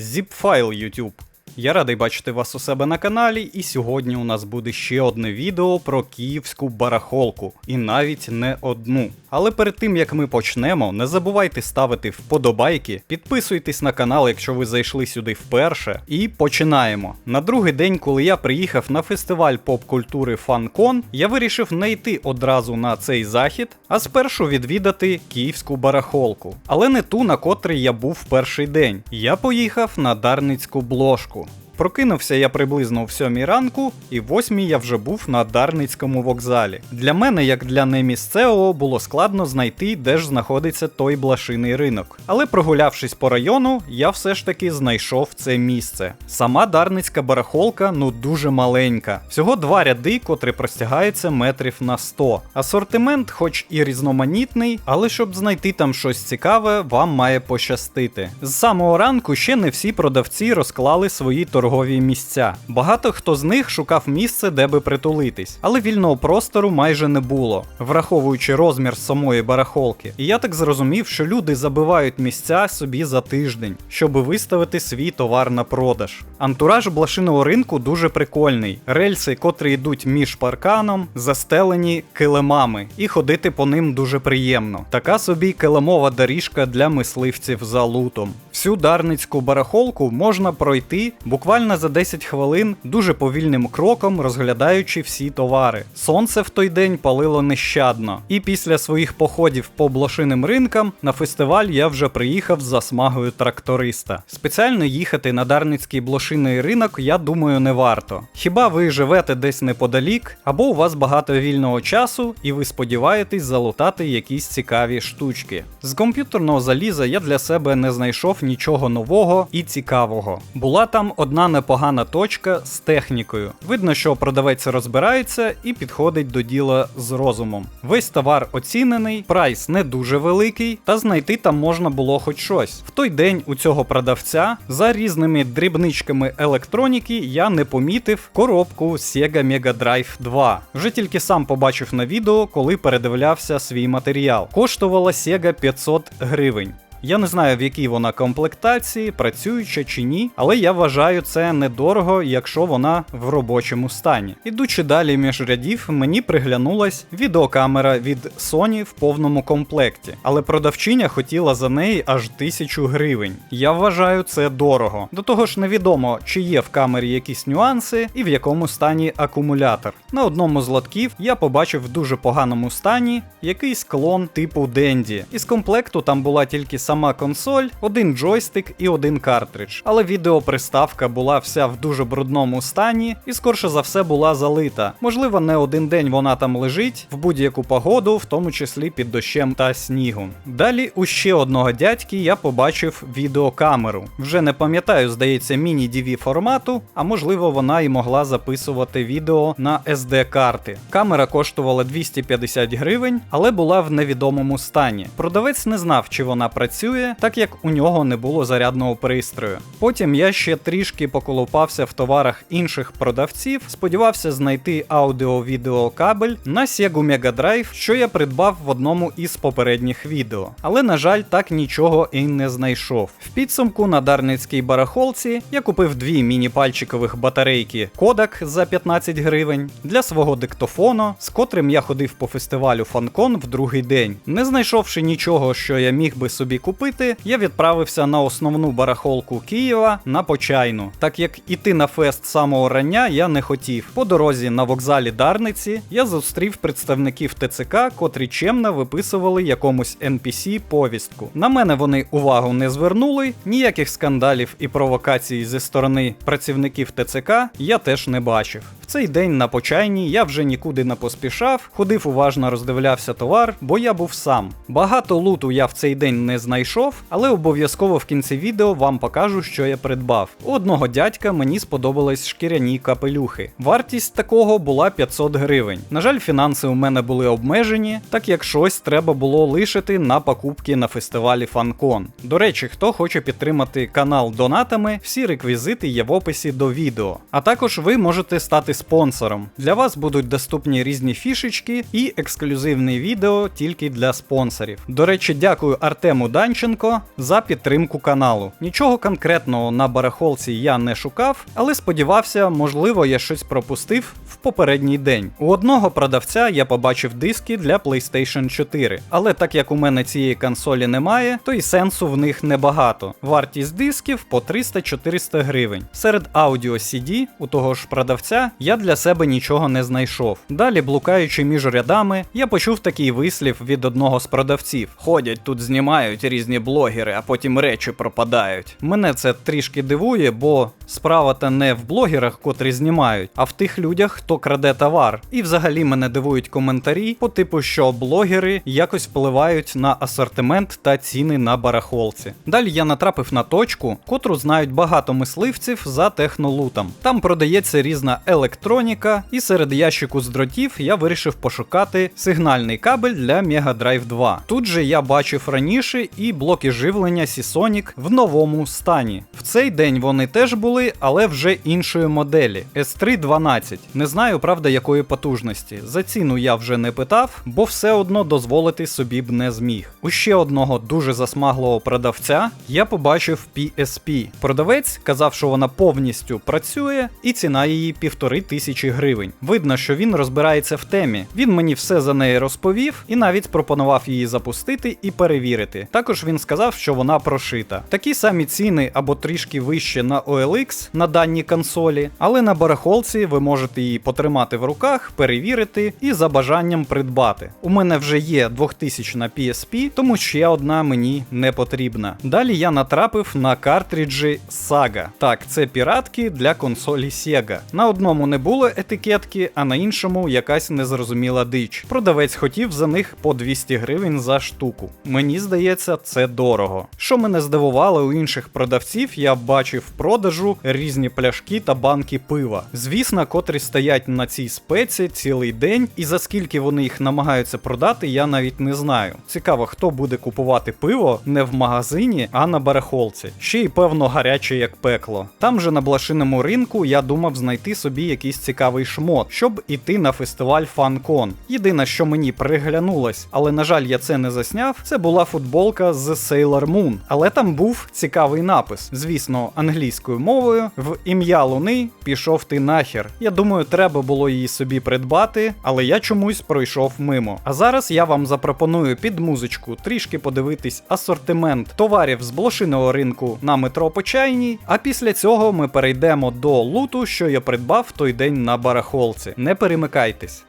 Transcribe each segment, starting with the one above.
Zipfile YouTube. Я радий бачити вас у себе на каналі, і сьогодні у нас буде ще одне відео про київську барахолку, і навіть не одну. Але перед тим як ми почнемо, не забувайте ставити вподобайки, підписуйтесь на канал, якщо ви зайшли сюди вперше. І починаємо. На другий день, коли я приїхав на фестиваль поп-культури FanCon, я вирішив не йти одразу на цей захід, а спершу відвідати київську барахолку. Але не ту, на котрій я був в перший день. Я поїхав на Дарницьку бложку. Прокинувся я приблизно в 7 ранку, і в 8 я вже був на Дарницькому вокзалі. Для мене, як для немісцевого, було складно знайти, де ж знаходиться той блашиний ринок. Але прогулявшись по району, я все ж таки знайшов це місце. Сама Дарницька барахолка ну дуже маленька. Всього два ряди, котрі простягаються метрів на 100. Асортимент, хоч і різноманітний, але щоб знайти там щось цікаве, вам має пощастити. З самого ранку ще не всі продавці розклали свої торгові місця. Багато хто з них шукав місце, де би притулитись, але вільного простору майже не було, враховуючи розмір самої барахолки. І я так зрозумів, що люди забивають місця собі за тиждень, щоб виставити свій товар на продаж. Антураж блошиного ринку дуже прикольний. Рельси, котрі йдуть між парканом, застелені килимами, і ходити по ним дуже приємно. Така собі килимова доріжка для мисливців за лутом. Всю дарницьку барахолку можна пройти буквально за 10 хвилин дуже повільним кроком, розглядаючи всі товари. Сонце в той день палило нещадно, і після своїх походів по блошиним ринкам на фестиваль я вже приїхав з засмагою тракториста. Спеціально їхати на Дарницький блошиний ринок, я думаю, не варто. Хіба ви живете десь неподалік, або у вас багато вільного часу, і ви сподіваєтесь залутати якісь цікаві штучки. З комп'ютерного заліза я для себе не знайшов нічого нового і цікавого. Була там одна непогана точка з технікою. Видно, що продавець розбирається і підходить до діла з розумом. Весь товар оцінений, прайс не дуже великий, та знайти там можна було хоч щось. В той день у цього продавця за різними дрібничками електроніки я не помітив коробку Sega Mega Drive 2. Вже тільки сам побачив на відео, коли передивлявся свій матеріал. Коштувала Sega 500 гривень. Я не знаю, в якій вона комплектації, працююча чи ні, але я вважаю це недорого, якщо вона в робочому стані. Ідучи далі між рядів, мені приглянулась відеокамера від Sony в повному комплекті, але продавчиня хотіла за неї аж тисячу гривень. Я вважаю це дорого. До того ж, невідомо, чи є в камері якісь нюанси і в якому стані акумулятор. На одному з лотків я побачив в дуже поганому стані якийсь клон типу Денді. Із комплекту там була тільки сама консоль, один джойстик і один картридж. Але відеоприставка була вся в дуже брудному стані і скорше за все була залита. Можливо, не один день вона там лежить в будь-яку погоду, в тому числі під дощем та снігом. Далі у ще одного дядьки я побачив відеокамеру. Вже не пам'ятаю, здається, міні-DV формату, а можливо вона і могла записувати відео на SD-карти. Камера коштувала 250 гривень, але була в невідомому стані. Продавець не знав, чи вона працює, так як у нього не було зарядного пристрою. Потім я ще трішки поколупався в товарах інших продавців, сподівався знайти аудіо-відеокабель на Sega Mega Drive, що я придбав в одному із попередніх відео. Але, на жаль, так нічого і не знайшов. В підсумку на Дарницькій барахолці я купив дві міні-пальчикових батарейки Kodak за 15 гривень для свого диктофону, з котрим я ходив по фестивалю FanCon в другий день. Не знайшовши нічого, що я міг би собі купити, я відправився на основну барахолку Києва на Почайну, так як іти на фест самого рання я не хотів. По дорозі на вокзалі Дарниці я зустрів представників ТЦК, котрі чемно виписували якомусь NPC повістку. На мене вони увагу не звернули, ніяких скандалів і провокацій зі сторони працівників ТЦК я теж не бачив. Цей день на почайні я вже нікуди не поспішав, ходив уважно роздивлявся товар, бо я був сам. Багато луту я в цей день не знайшов, але обов'язково в кінці відео вам покажу, що я придбав. У одного дядька мені сподобались шкіряні капелюхи. Вартість такого була 500 гривень. На жаль, фінанси у мене були обмежені, так як щось треба було лишити на покупки на фестивалі FanCon. До речі, хто хоче підтримати канал донатами, всі реквізити є в описі до відео. А також ви можете стати спонсором. Для вас будуть доступні різні фішечки і ексклюзивне відео тільки для спонсорів. До речі, дякую Артему Данченко за підтримку каналу. Нічого конкретного на барахолці я не шукав, але сподівався, можливо, я щось пропустив в попередній день. У одного продавця я побачив диски для PlayStation 4, але так як у мене цієї консолі немає, то і сенсу в них небагато. Вартість дисків по 300-400 гривень. Серед аудіо CD у того ж продавця я для себе нічого не знайшов. Далі, блукаючи між рядами, я почув такий вислів від одного з продавців: ходять тут, знімають різні блогери, а потім речі пропадають. Мене це трішки дивує, бо справа та не в блогерах, котрі знімають, а в тих людях, хто краде товар. І взагалі мене дивують коментарі по типу, що блогери якось впливають на асортимент та ціни на барахолці. Далі я натрапив на точку, котру знають багато мисливців за технолутом. Там продається різна електроніка, і серед ящику з дротів я вирішив пошукати сигнальний кабель для Mega Drive 2. Тут же я бачив раніше і блоки живлення Seasonic в новому стані. В цей день вони теж були, але вже іншої моделі S312. Не знаю, правда, якої потужності. За ціну я вже не питав, бо все одно дозволити собі б не зміг. У ще одного дуже засмаглого продавця я побачив PSP. Продавець казав, що вона повністю працює, і ціна її півтори тисячі гривень. Видно, що він розбирається в темі. Він мені все за неї розповів і навіть пропонував її запустити і перевірити. Також він сказав, що вона прошита. Такі самі ціни або трішки вище на OLX на даній консолі, але на барахолці ви можете її потримати в руках, перевірити і за бажанням придбати. У мене вже є 2000 на PSP, тому ще одна мені не потрібна. Далі я натрапив на картриджі Saga. Так, це піратки для консолі Sega. На одному не було етикетки, а на іншому якась незрозуміла дич. Продавець хотів за них по 200 гривень за штуку. Мені здається, це дорого. Що мене здивувало у інших продавців, я бачив в продажу різні пляшки та банки пива. Звісно, котрі стоять на цій спеці цілий день, і за скільки вони їх намагаються продати, я навіть не знаю. Цікаво, хто буде купувати пиво не в магазині, а на барахолці. Ще й певно гаряче, як пекло. Там же на блошиному ринку я думав знайти собі якийсь цікавий шмот, щоб іти на фестиваль FanCon. Єдине, що мені приглянулось, але на жаль, я це не засняв. Це була футболка з Sailor Moon. Але там був цікавий напис. Звісно, англійською мовою. В ім'я Луни пішов ти нахер. Я думаю, треба було її собі придбати, але я чомусь пройшов мимо. А зараз я вам запропоную під музичку трішки подивитись асортимент товарів з блошиного ринку на метро Почайній. А після цього ми перейдемо до луту, що я придбав в день на барахолці. Не перемикайтесь.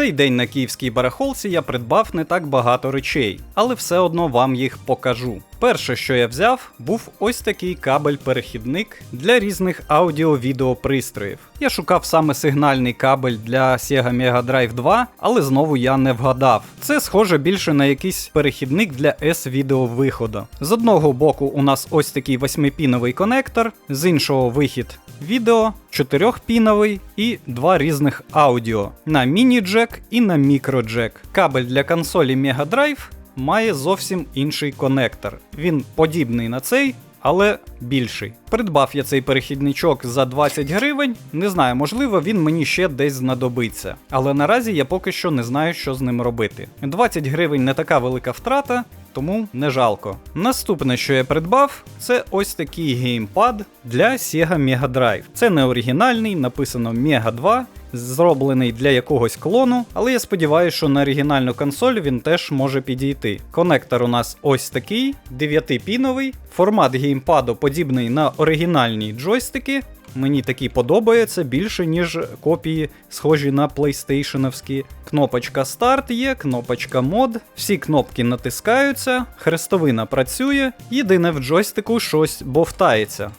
Цей день на київській барахолці я придбав не так багато речей, але все одно вам їх покажу. Перше, що я взяв, був ось такий кабель-перехідник для різних аудіо-відео пристроїв. Я шукав саме сигнальний кабель для Sega Mega Drive 2, але знову я не вгадав. Це схоже більше на якийсь перехідник для S-відео виходу. З одного боку у нас ось такий восьмипіновий конектор, з іншого вихід відео, чотирьохпіновий і два різних аудіо на міні-джек і на мікроджек. Кабель для консолі Mega Drive має зовсім інший конектор. Він подібний на цей, але більший. Придбав я цей перехідничок за 20 гривень. Не знаю, можливо, він мені ще десь знадобиться. Але наразі я поки що не знаю, що з ним робити. 20 гривень не така велика втрата, тому не жалко. Наступне, що я придбав, це ось такий геймпад для Sega Mega Drive. Це не оригінальний, написано Mega 2. Зроблений для якогось клону, але я сподіваюся, що на оригінальну консоль він теж може підійти. Конектор у нас ось такий, 9-піновий. Формат геймпаду подібний на оригінальні джойстики. Мені такі подобаються більше, ніж копії, схожі на PlayStation. Кнопочка старт є, кнопочка мод, всі кнопки натискаються, хрестовина працює, єдине в джойстику щось бовтається.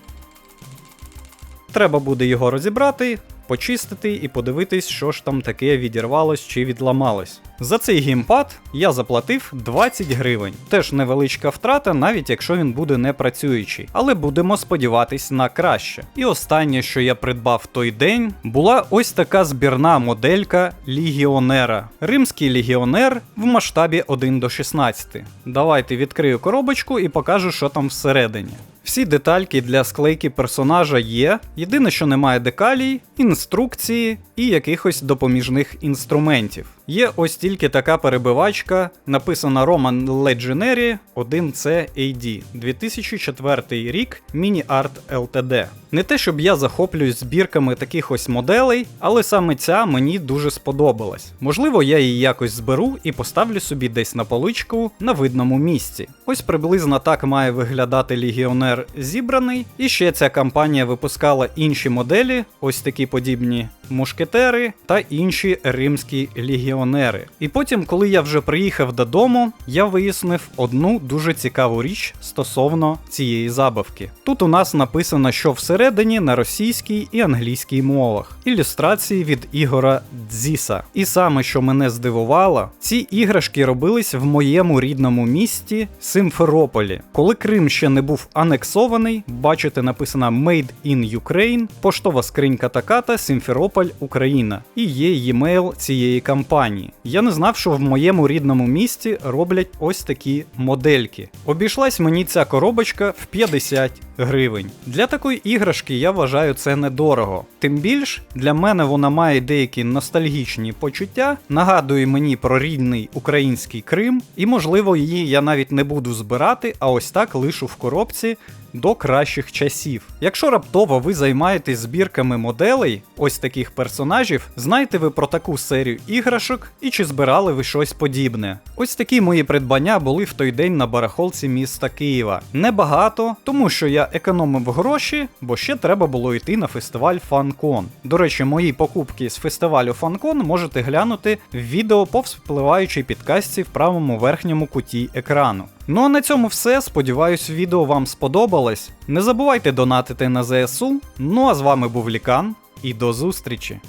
Треба буде його розібрати, почистити і подивитись, що ж там таке відірвалось чи відламалось. За цей геймпад я заплатив 20 гривень. Теж невеличка втрата, навіть якщо він буде не працюючий. Але будемо сподіватись на краще. І останнє, що я придбав той день, була ось така збірна моделька Лігіонера. Римський легіонер в масштабі 1 до 16. Давайте відкрию коробочку і покажу, що там всередині. Всі детальки для склейки персонажа є. Єдине, що немає декалій, інструкції і якихось допоміжних інструментів. Є ось тільки така перебивачка, написана Roman Legendary 1C AD 2004 рік Mini-Art LTD. Не те, щоб я захоплююсь збірками таких ось моделей, але саме ця мені дуже сподобалась. Можливо, я її якось зберу і поставлю собі десь на поличку на видному місці. Ось приблизно так має виглядати легіонер зібраний. І ще ця компанія випускала інші моделі, ось такі подібні мушкетери та інші римські легіонери. І потім, коли я вже приїхав додому, я вияснив одну дуже цікаву річ стосовно цієї забавки. Тут у нас написано, що всередині на російській і англійській мовах. Ілюстрації від Ігора Дзіса. І саме, що мене здивувало, ці іграшки робились в моєму рідному місті Симферополі. Коли Крим ще не був анексований, бачите, написано Made in Ukraine, поштова скринька Таката, Симферополь, Україна. І є e-mail цієї компанії. Я не знав, що в моєму рідному місті роблять ось такі модельки. Обійшлась мені ця коробочка в 50 гривень. Для такої іграшки я вважаю це недорого. Тим більш для мене вона має деякі ностальгічні почуття, нагадує мені про рідний український Крим, і можливо її я навіть не буду збирати, а ось так лишу в коробці. До кращих часів. Якщо раптово ви займаєтесь збірками моделей, ось таких персонажів, знайте ви про таку серію іграшок і чи збирали ви щось подібне. Ось такі мої придбання були в той день на барахолці міста Києва. Небагато, тому що я економив гроші, бо ще треба було йти на фестиваль FanCon. До речі, мої покупки з фестивалю FanCon можете глянути в відео по вспливаючій підкастці в правому верхньому куті екрану. Ну а на цьому все. Сподіваюсь, відео вам сподобалось. Не забувайте донатити на ЗСУ. Ну а з вами був Лікан і до зустрічі!